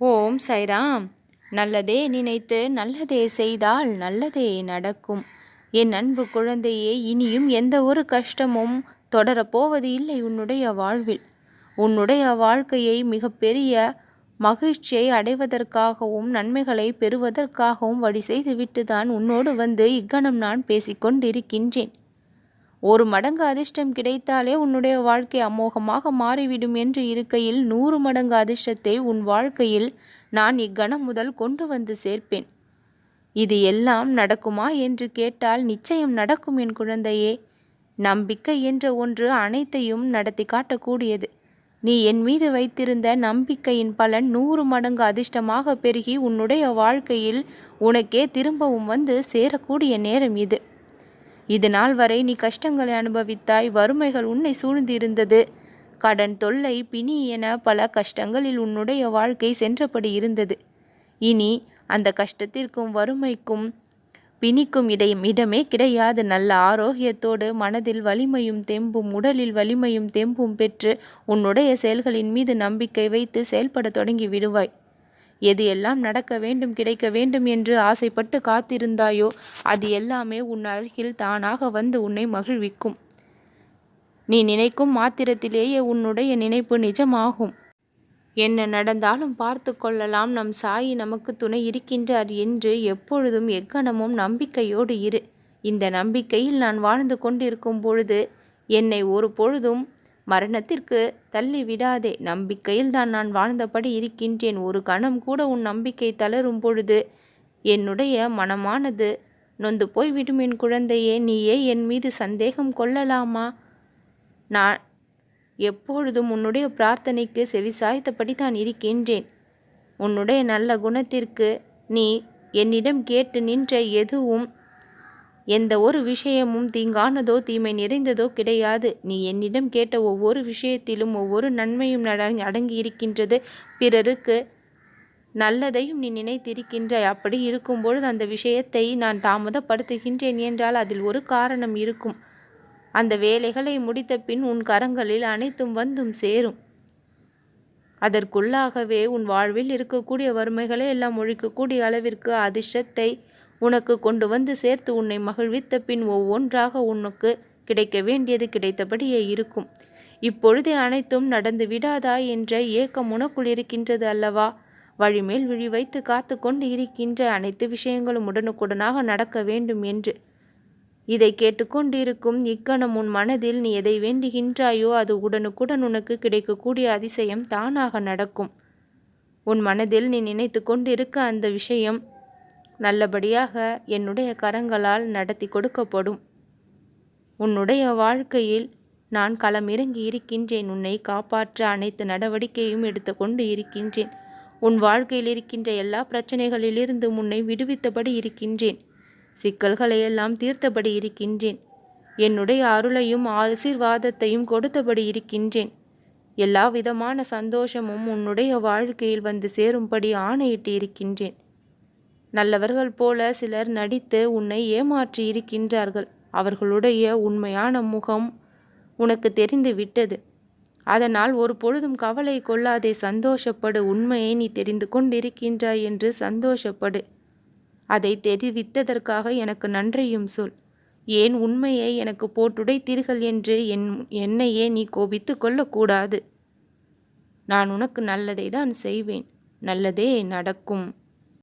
ஓம் சைராம். நல்லதே நினைத்து நல்லதே செய்தால் நல்லதே நடக்கும். என் அன்பு குழந்தையே இனியும் எந்த ஒரு கஷ்டமும் தொடரப்போவது இல்லை உன்னுடைய வாழ்வில். உன்னுடைய வாழ்க்கையை மிகப்பெரிய மகிழ்ச்சியை அடைவதற்காகவும் நன்மைகளை பெறுவதற்காகவும் வழி செய்துவிட்டு தான் உன்னோடு வந்து இக்கணம் நான் பேசிக்கொண்டிருக்கின்றேன். ஒரு மடங்கு அதிர்ஷ்டம் கிடைத்தாலே உன்னுடைய வாழ்க்கை அமோகமாக மாறிவிடும் என்று இருக்கையில் நூறு மடங்கு அதிர்ஷ்டத்தை உன் வாழ்க்கையில் நான் இக்கணம் முதல் கொண்டு வந்து சேர்ப்பேன். இது எல்லாம் நடக்குமா என்று கேட்டால் நிச்சயம் நடக்கும் என் குழந்தையே. நம்பிக்கை என்ற ஒன்று அனைத்தையும் நடத்தி காட்டக்கூடியது. நீ என் மீது வைத்திருந்த நம்பிக்கையின் பலன் நூறு மடங்கு அதிர்ஷ்டமாக பெருகி உன்னுடைய வாழ்க்கையில் உனக்கே திரும்பவும் வந்து சேரக்கூடிய நேரம் இது. இது நாள் வரை நீ கஷ்டங்களை அனுபவித்தாய் வறுமைகள் உன்னை சூழ்ந்திருந்தது. கடன் தொல்லை பிணி என பல கஷ்டங்களில் உன்னுடைய வாழ்க்கை சென்றபடி இருந்தது. இனி அந்த கஷ்டத்திற்கும் வறுமைக்கும் பிணிக்கும் இடையும் இடமே கிடையாது. நல்ல ஆரோக்கியத்தோடு மனதில் வலிமையும் தெம்பும் உடலில் வலிமையும் தெம்பும் பெற்று உன்னுடைய செயல்களின் மீது நம்பிக்கை வைத்து செயல்பட தொடங்கி விடுவாய். எது எல்லாம் நடக்க வேண்டும் கிடைக்க வேண்டும் என்று ஆசைப்பட்டு காத்திருந்தாயோ அது எல்லாமே உன் அருகில் தானாக வந்து உன்னை மகிழ்விக்கும். நீ நினைக்கும் மாத்திரத்திலேயே உன்னுடைய நினைப்பு நிஜமாகும். என்ன நடந்தாலும் பார்த்து கொள்ளலாம். நம் சாயி நமக்கு துணை இருக்கின்றார் என்று எப்பொழுதும் எக்கணமும் நம்பிக்கையோடு இரு. இந்த நம்பிக்கையில் நான் வாழ்ந்து கொண்டிருக்கும் பொழுது என்னை ஒரு பொழுதும் மரணத்திற்கு தள்ளி விடாதே. நம்பிக்கையில் தான் நான் வாழ்ந்தபடி இருக்கின்றேன். ஒரு கணம் கூட உன் நம்பிக்கை தளரும் பொழுது என்னுடைய மனமானது நொந்து போய்விடும். என் குழந்தையே நீயே என் மீது சந்தேகம் கொள்ளலாமா? நான் எப்பொழுதும் உன்னுடைய பிரார்த்தனைக்கு செவிசாய்த்தபடி தான் இருக்கின்றேன். உன்னுடைய நல்ல குணத்திற்கு நீ என்னிடம் கேட்டு நின்ற எதுவும் எந்த ஒரு விஷயமும் தீங்கானதோ தீமை நிறைந்ததோ கிடையாது. நீ என்னிடம் கேட்ட ஒவ்வொரு விஷயத்திலும் ஒவ்வொரு நன்மையும் அடங்கி இருக்கின்றது பிறருக்கு நல்லதையும் நீ நினைத்திருக்கின்றாய். அப்படி இருக்கும்பொழுது அந்த விஷயத்தை நான் தாமதப்படுத்துகின்றேன் என்றால் அதில் ஒரு காரணம் இருக்கும். அந்த வேலைகளை முடித்த பின் உன் கரங்களில் அனைத்தும் வந்தும் சேரும். அதற்குள்ளாகவே உன் வாழ்வில் இருக்கக்கூடிய வறுமைகளை எல்லாம் ஒழிக்கக்கூடிய அளவிற்கு அதிர்ஷ்டத்தை உனக்கு கொண்டு வந்து சேர்த்து உன்னை மகிழ்வித்த பின் ஒவ்வொன்றாக உனக்கு கிடைக்க வேண்டியது கிடைத்தபடியே இருக்கும். இப்பொழுதே அனைத்தும் நடந்து விடாதா என்ற ஏக்கம் உனக்குள் இருக்கின்றது அல்லவா? வழிமேல் விழி வைத்து காத்து கொண்டு இருக்கின்ற அனைத்து விஷயங்களும் உடனுக்குடனாக நடக்க வேண்டும் என்று. இதை கேட்டுக்கொண்டிருக்கும் இக்கணம் உன் மனதில் நீ எதை வேண்டுகின்றாயோ அது உடனுக்குடன் உனக்கு கிடைக்கக்கூடிய அதிசயம் தானாக நடக்கும். உன் மனதில் நீ நினைத்து கொண்டிருக்க அந்த விஷயம் நல்லபடியாக என்னுடைய கரங்களால் நடத்தி கொடுக்கப்படும். உன்னுடைய வாழ்க்கையில் நான் களமிறங்கி இருக்கின்றேன். உன்னை காப்பாற்ற அனைத்து நடவடிக்கையும் எடுத்துக்கொண்டு இருக்கின்றேன். உன் வாழ்க்கையில் இருக்கின்ற எல்லா பிரச்சனைகளிலிருந்து உன்னை விடுவித்தபடி இருக்கின்றேன். சிக்கல்களையெல்லாம் தீர்த்தபடி இருக்கின்றேன். என்னுடைய அருளையும் ஆசீர்வாதத்தையும் கொடுத்தபடி இருக்கின்றேன். எல்லா விதமான சந்தோஷமும் உன்னுடைய வாழ்க்கையில் வந்து சேரும்படி ஆணையிட்டு இருக்கின்றேன். நல்லவர்கள் போல சிலர் நடித்து உன்னை ஏமாற்றி இருக்கின்றார்கள். அவர்களுடைய உண்மையான முகம் உனக்கு தெரிந்து விட்டது. அதனால் ஒரு பொழுதும் கவலை கொள்ளாதே சந்தோஷப்படு. உண்மையை நீ தெரிந்து கொண்டிருக்கின்றாய் என்று சந்தோஷப்படு. அதை தெரிவித்ததற்காக எனக்கு நன்றியும் சொல். ஏன் உண்மையை எனக்கு போட்டுடைத்தீர்கள் என்று என் என்னையே நீ கோபித்து கொள்ளக்கூடாது. நான் உனக்கு நல்லதை தான் செய்வேன். நல்லதே நடக்கும்.